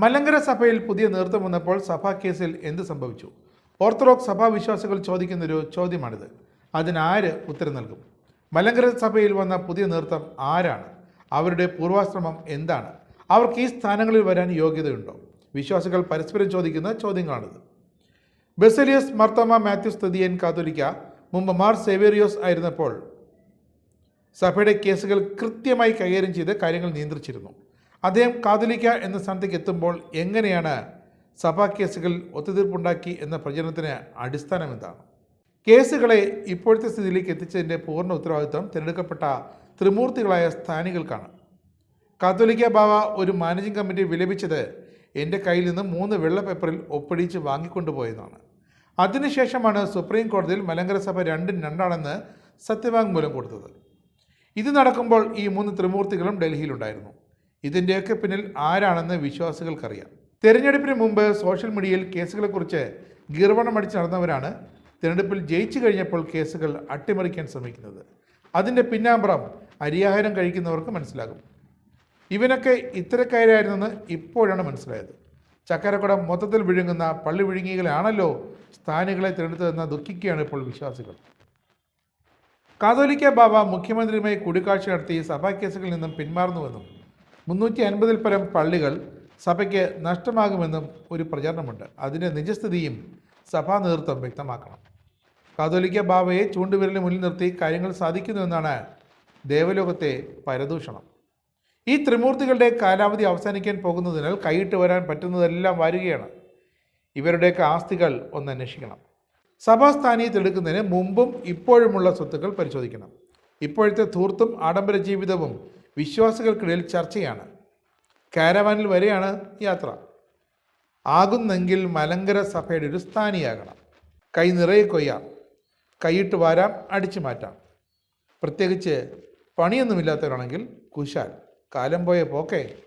മലങ്കര സഭയിൽ പുതിയ നേതൃത്വം വന്നപ്പോൾ സഭാ കേസിൽ എന്ത് സംഭവിച്ചു? ഓർത്തഡോക്സ് സഭാ വിശ്വാസികൾ ചോദിക്കുന്നൊരു ചോദ്യമാണിത്. അതിനാര് ഉത്തരം നൽകും? മലങ്കര സഭയിൽ വന്ന പുതിയ നേതൃത്വം ആരാണ്? അവരുടെ പൂർവാശ്രമം എന്താണ്? അവർക്ക് ഈ സ്ഥാനങ്ങളിൽ വരാൻ യോഗ്യതയുണ്ടോ? വിശ്വാസികൾ പരസ്പരം ചോദിക്കുന്ന ചോദ്യങ്ങളാണിത്. ബെസലിയസ് മർത്തോമ മാത്യൂസ് തൃതീയൻ കാതോലിക്ക മുമ്പ് മാർ സെവേറിയോസ് ആയിരുന്നപ്പോൾ സഭയുടെ കേസുകൾ കൃത്യമായി കൈകാര്യം ചെയ്ത് കാര്യങ്ങൾ നിയന്ത്രിച്ചിരുന്നു. അദ്ദേഹം കാതലിക്ക എന്ന സ്ഥാനത്തേക്ക് എത്തുമ്പോൾ എങ്ങനെയാണ് സഭാ കേസുകൾ ഒത്തുതീർപ്പുണ്ടാക്കി എന്ന പ്രചരണത്തിന് അടിസ്ഥാനം എന്താണ് കേസുകളെ ഇപ്പോഴത്തെ സ്ഥിതിയിലേക്ക് എത്തിച്ചതിന്റെ പൂർണ ഉത്തരവാദിത്വം തിരഞ്ഞെടുക്കപ്പെട്ട ത്രിമൂർത്തികളായ സ്ഥാനികൾക്കാണ്. കാത്തോലിക്ക ബാവ ഒരു മാനേജിംഗ് കമ്മിറ്റി വിലപിച്ചത് എന്റെ കയ്യിൽ നിന്ന് മൂന്ന് വെള്ള പേപ്പറിൽ ഒപ്പിടിച്ച് വാങ്ങിക്കൊണ്ടുപോയതാണ്. അതിനുശേഷമാണ് സുപ്രീം കോടതിയിൽ മലങ്കര സഭ രണ്ടും രണ്ടാണെന്ന് സത്യവാങ്മൂലം കൊടുത്തത്. ഇത് നടക്കുമ്പോൾ ഈ മൂന്ന് ത്രിമൂർത്തികളും ഡൽഹിയിലുണ്ടായിരുന്നു. ഇതിന്റെയൊക്കെ പിന്നിൽ ആരാണെന്ന് വിശ്വാസികൾക്കറിയാം. തെരഞ്ഞെടുപ്പിന് മുമ്പ് സോഷ്യൽ മീഡിയയിൽ കേസുകളെക്കുറിച്ച് ഗീർവണം അടിച്ച് നടന്നവരാണ് തിരഞ്ഞെടുപ്പിൽ ജയിച്ചു കഴിഞ്ഞപ്പോൾ കേസുകൾ അട്ടിമറിക്കാൻ ശ്രമിക്കുന്നത്. അതിന്റെ പിന്നാമ്പുറം അരിയാഹാരം കഴിക്കുന്നവർക്ക് മനസ്സിലാകും. ഇവനൊക്കെ ഇത്തരക്കാരായിരുന്നെന്ന് ഇപ്പോഴാണ് മനസ്സിലായത്. ചക്കരക്കുടം മൊത്തത്തിൽ വിഴുങ്ങുന്ന പള്ളി വിഴുങ്ങികളാണല്ലോ സ്ഥാനികളെ തിരഞ്ഞെടുത്തതെന്ന് ദുഃഖിക്കുകയാണ് ഇപ്പോൾ വിശ്വാസികൾ. കാതോലിക്ക ബാബ മുഖ്യമന്ത്രിയുമായി കൂടിക്കാഴ്ച നടത്തി സഭാ കേസുകളിൽ നിന്നും പിന്മാറുന്നുവെന്നും മുന്നൂറ്റി അൻപതിൽ പരം പള്ളികൾ സഭയ്ക്ക് നഷ്ടമാകുമെന്നും ഒരു പ്രചാരണമുണ്ട്. അതിന്റെ നിജസ്ഥിതിയും സഭാ നേതൃത്വം വ്യക്തമാക്കണം. കാതോലിക്ക ബാബയെ ചൂണ്ടുവിരലിന് മുന്നിൽ നിർത്തി കാര്യങ്ങൾ സാധിക്കുന്നുവെന്നാണ് ദേവലോകത്തെ പരദൂഷണം. ഈ ത്രിമൂർത്തികളുടെ കാലാവധി അവസാനിക്കാൻ പോകുന്നതിനാൽ കൈയിട്ട് വരാൻ പറ്റുന്നതെല്ലാം വരികയാണ്. ഇവരുടെയൊക്കെ ആസ്തികൾ ഒന്ന് അന്വേഷിക്കണം. സഭാസ്ഥാനീയത്ത് എടുക്കുന്നതിന് മുമ്പും ഇപ്പോഴുമുള്ള സ്വത്തുക്കൾ പരിശോധിക്കണം. ഇപ്പോഴത്തെ ധൂർത്തും ആഡംബര ജീവിതവും വിശ്വാസികൾക്കിടയിൽ ചർച്ചയാണ്. കാരവാനിൽ വരെയാണ് യാത്ര. ആകുന്നെങ്കിൽ മലങ്കര സഭയുടെ ഒരു സ്ഥാനിയാകണം. കൈ നിറയെ കൊയ്യാം. കൈയിട്ട് വാരാം അടിച്ചു മാറ്റാം. പ്രത്യേകിച്ച് പണിയൊന്നുമില്ലാത്തവരാണെങ്കിൽ കുശാൽ. കാലം പോയ പോക്കേ.